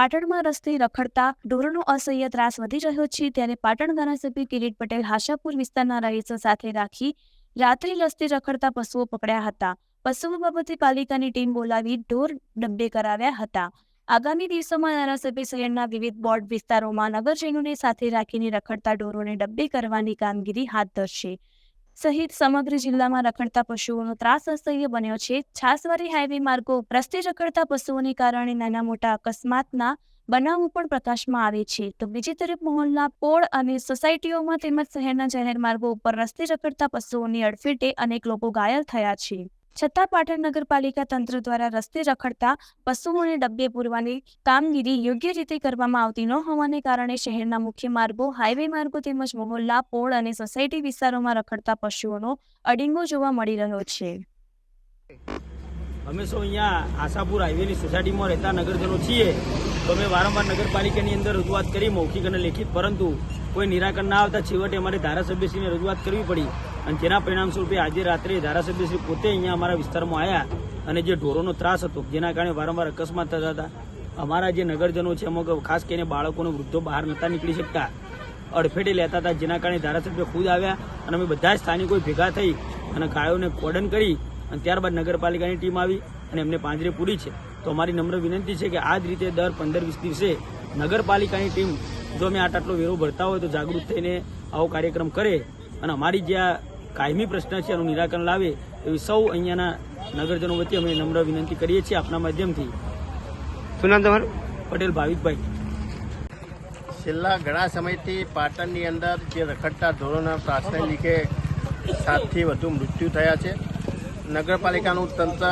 પાટણમાં રસ્તે રખડતા ઢોરનો અસહ્ય ત્રાસ વધી રહ્યો છે, ત્યારે પાટણ ધારાસભ્ય કિરીટ પટેલ હાશાપુર વિસ્તારના રહીશો સાથે રાખી રાત્રિ રસ્તે રખડતા પશુઓ પકડ્યા હતા. પશુઓ બાબતે પાલિકાની ટીમ બોલાવી ઢોર ડબ્બે કરાવ્યા હતા. આગામી દિવસોમાં ધારાસભ્ય શહેરના વિવિધ બોર્ડ વિસ્તારોમાં નગરજનોને સાથે રાખીને રખડતા ઢોરોને ડબ્બે કરવાની કામગીરી હાથ ધરશે. સહિત સમગ્ર જિલ્લામાં રખડતા પશુઓનો ત્રાસ અસહ્ય બન્યો છે. છાસવારી હાઈવે માર્ગો રસ્તે રખડતા પશુઓને કારણે નાના મોટા અકસ્માતના બનાવો પણ પ્રકાશમાં આવે છે. તો બીજી તરફ મહોલના પોળ અને સોસાયટીઓમાં તેમજ શહેરના જાહેર માર્ગો ઉપર રસ્તે રખડતા પશુઓની અડફેટે અનેક લોકો ઘાયલ થયા છે. છતાં પાટણ નગરપાલિકા તંત્ર દ્વારા રસ્તે રખડતા પશુઓને ડબ્બે પૂરવાની કામગીરી યોગ્ય રીતે કરવામાં આવતી ન હોવાને કારણે શહેરના મુખ્ય માર્ગો, હાઈવે માર્ગો તેમજ મોહલ્લા, પોળ અને સોસાયટી વિસ્તારોમાં રખડતા પશુઓનો અડીંગો જોવા મળી રહ્યો છે. અમે સૌ અહીંયા આશાપુર હાઈવેની સોસાયટીમાં રહેતા નગરજનો છીએ. તો અમે વારંવાર નગરપાલિકાની અંદર રજૂઆત કરી, મૌખિક અને લેખિત, પરંતુ કોઈ નિરાકરણ ના આવતા છેવટે અમારે ધારાસભ્યશ્રીને રજૂઆત કરવી પડી. અને જેના પરિણામ સ્વરૂપે આજે રાત્રે ધારાસભ્યશ્રી પોતે અહીંયા અમારા વિસ્તારમાં આવ્યા અને જે ઢોરોનો ત્રાસ હતો, જેના કારણે વારંવાર અકસ્માત થતા હતા. અમારા જે નગરજનો છે, એમાં ખાસ કરીને બાળકોને વૃદ્ધો બહાર નહોતા નીકળી શકતા. અડફેટે લેતા હતા, જેના કારણે ધારાસભ્ય ખુદ આવ્યા અને અમે બધા સ્થાનિકો ભેગા થઈ અને ગાયોને કોર્ડન કરી અને ત્યારબાદ નગરપાલિકાની ટીમ આવી અને એમને પાંજરે પૂરી છે. તો અમારી નમ્ર વિનંતી છે કે આ જ રીતે દર પંદર વીસ દિવસે નગરપાલિકાની ટીમ, જો અમે આટ આટલો વેરો ભરતા હોય તો જાગૃત થઈને આવો કાર્યક્રમ કરે અને અમારી જે આ કાયમી પ્રશ્ન છે એનું નિરાકરણ લાવે એવી સૌ અહીંયાના નગરજનો વતી અમે નમ્ર વિનંતી કરીએ છીએ આપના માધ્યમથી. શું નામ તમારું? પટેલ ભાવિકભાઈ. છેલ્લા ઘણા સમયથી પાટણની અંદર જે રખડતા ધોરણના ત્રાસને લીધે સાતથી વધુ મૃત્યુ થયા છે. નગરપાલિકાનું તંત્ર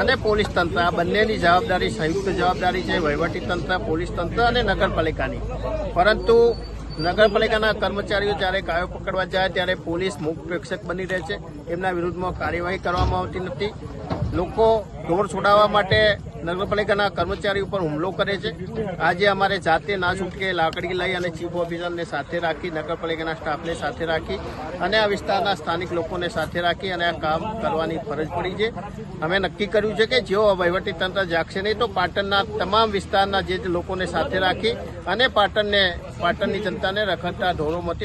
અને પોલીસ તંત્ર આ બંનેની જવાબદારી સંયુક્ત જવાબદારી છે વહીવટી તંત્ર પોલીસ તંત્ર અને નગરપાલિકાની. પરંતુ નગરપાલિકાના કર્મચારીઓ જ્યારે ગાયો પકડવા જાય ત્યારે પોલીસ મુખ પ્રેક્ષક બની રહે છે. એમના વિરુદ્ધમાં કાર્યવાહી કરવામાં આવતી નથી. લોકો ઢોર છોડાવવા માટે નગરપાલિકાના કર્મચારી ઉપર હુમલો કરે છે. આજે અમારે જાતે ના છૂટકે લાકડી લઈ અને ચીફ ઓફિસરને સાથે રાખી, નગરપાલિકાના સ્ટાફને સાથે રાખી અને આ વિસ્તારના સ્થાનિક લોકોને સાથે રાખી અને આ કામ કરવાની ફરજ પડી છે. અમે નક્કી કર્યું છે કે જેઓ તંત્ર જાગશે નહીં તો પાટણના તમામ વિસ્તારના જે લોકોને સાથે રાખી અને પાટણને, પાટણની જનતાને રખડતા ઢોરોમાંથી